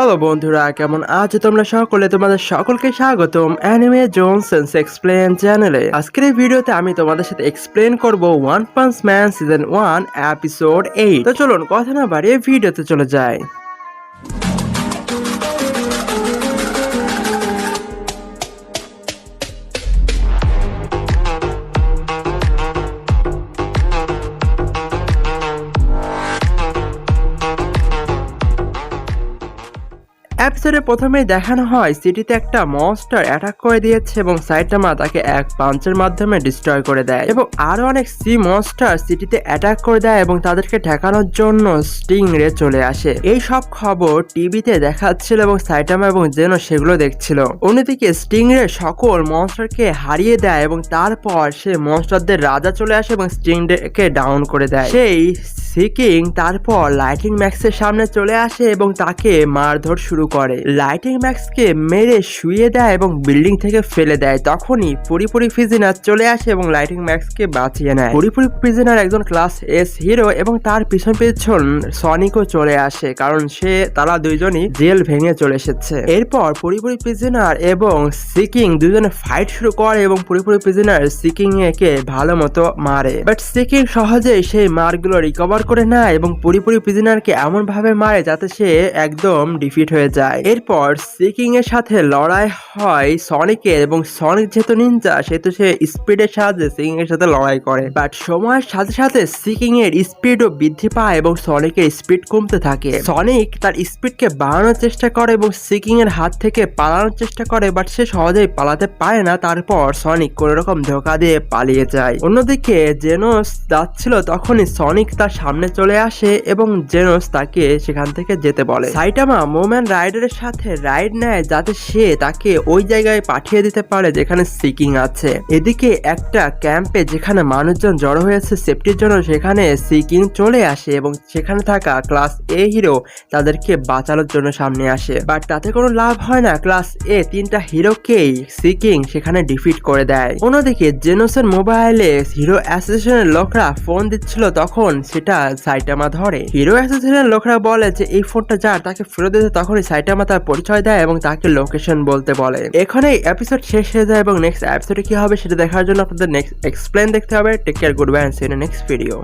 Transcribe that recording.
Hello বন্ধুরা, কেমন আজ তোমরা সকলে? তোমাদের সকলকে স্বাগতম অ্যানিমে জোনসেন্স এক্সপ্লেন চ্যানেলে আজকের এই ভিডিওতে আমি তোমাদের সাথে এক্সপ্লেন করব One Punch Man season one episode eight তো চলুন, কথা না বাড়িয়ে ভিডিওতে চলে যায় এপিসোডে প্রথমেই দেখানো হয় সিটিতে একটা মনস্টার অ্যাটাক করে দিয়েছে এবং সাইটামা তাকে এক পাঞ্চের মাধ্যমে ডিস্ট্রয় করে দেয় এবং আরও অনেক সি মনস্টার সিটিতে অ্যাটাক করে দেয় এবং তাদেরকে ঠেকানোর জন্য স্টিং রে চলে আসে। এই সব খবর টিভিতে দেখাচ্ছিল এবং সাইটামা এবং জেনো সেগুলো দেখছিল। অন্যদিকে স্টিং রে সকল মনস্টারকে হারিয়ে দেয় এবং তারপর সে মনস্টারদের রাজা চলে আসে এবং স্টিং রে কে ডাউন করে দেয়। সেই সিকিং তারপর লাইটিং ম্যাক্সের সামনে চলে আসে এবং তাকে মারধর শুরু করে। লাইটিং ম্যাক্সকে মেরে শুয়ে দেয় এবং বিল্ডিং থেকে ফেলে দেয়। তখনই পরিপরি ফিজিনার চলে আসে এবং লাইটিং ম্যাক্সকে বাঁচিয়ে নেয়। পরিপুরি ফিজিনার একজন ক্লাস এস হিরো এবং তার পিছন পিছন সনিকও চলে আসে কারণ সে, তারা দুইজনই জেল ভেঙে চলে এসেছে। এরপর পরিপরি প্রিজনার এবং সিকিং দুজনে ফাইট শুরু করে এবং পরিপরি প্রিজনার সিকিং একে ভালো মতো মারে। বাট সিকিং সহজেই সেই মারগুলো রিকভার করে নেয় এবং পরিপরি প্রিজনারকে এমন ভাবে মারে যাতে সে একদম ডিফিট হয়ে যায়। এরপর সিকিং এর সাথে লড়াই হয় সনিকের এবং সনিক যেহেতু নিনজা সেহেতু সে স্পিডের সাহায্যে সিকিং এর সাথে লড়াই করে। বাট সময়ের সাথে সাথে সিকিং এর স্পিডও বৃদ্ধি পায় এবং সনিকের স্পিড কমতে থাকে। সনিক তার স্পিডকে বাড়ানোর চেষ্টা করে এবং সিকিং এর হাত থেকে পালানোর চেষ্টা করে বাট সে সহজেই পালাতে পারে না। তারপর সনিক কোন রকম ধোকা দিয়ে পালিয়ে যায়। অন্যদিকে জেনোস যাচ্ছিল, তখনই সনিক তার সামনে চলে আসে এবং জেনোস তাকে সেখান থেকে যেতে বলে। সাইটামা মোম্যান রাইডারের সাথে রাইড নেয় যাতে সে তাকে ওই জায়গায় পাঠিয়ে দিতে পারে যেখানে সিকিং আছে। এদিকে একটা ক্যাম্পে যেখানে মানুষজন জড়ো হয়েছে, সেফটির জন্য সেখানে সিকিং চলে আসে এবং সেখানে থাকা ক্লাস এ হিরো তাদেরকে বাঁচানোর জন্য সামনে আসে। বাট তাতে কোনো লাভ হয় না, ক্লাস এ তিনটা হিরোকেই সিকিং সেখানে ডিফিট করে দেয়। অন্যদিকে জেনোসের মোবাইলে হিরো অ্যাসোসিয়েশনের লোকরা ফোন দিচ্ছিল, তখন সেটা সাইটামা ধরে। হিরো অ্যাসোসিয়েশনের লোকরা বলে যে, এই ফোনটা যার, তাকে ফেরত দিতে তখনই সাইটামা তার পরিচয় দেয় এবং তাকে লোকেশন বলতে বলে। এখানে এপিসোড শেষ হয়ে যায় এবং নেক্সট এপিসোডে কি হবে সেটা দেখার জন্য আপনাদের নেক্সট এক্সপ্লেন দেখতে হবে। Take care good bye see next video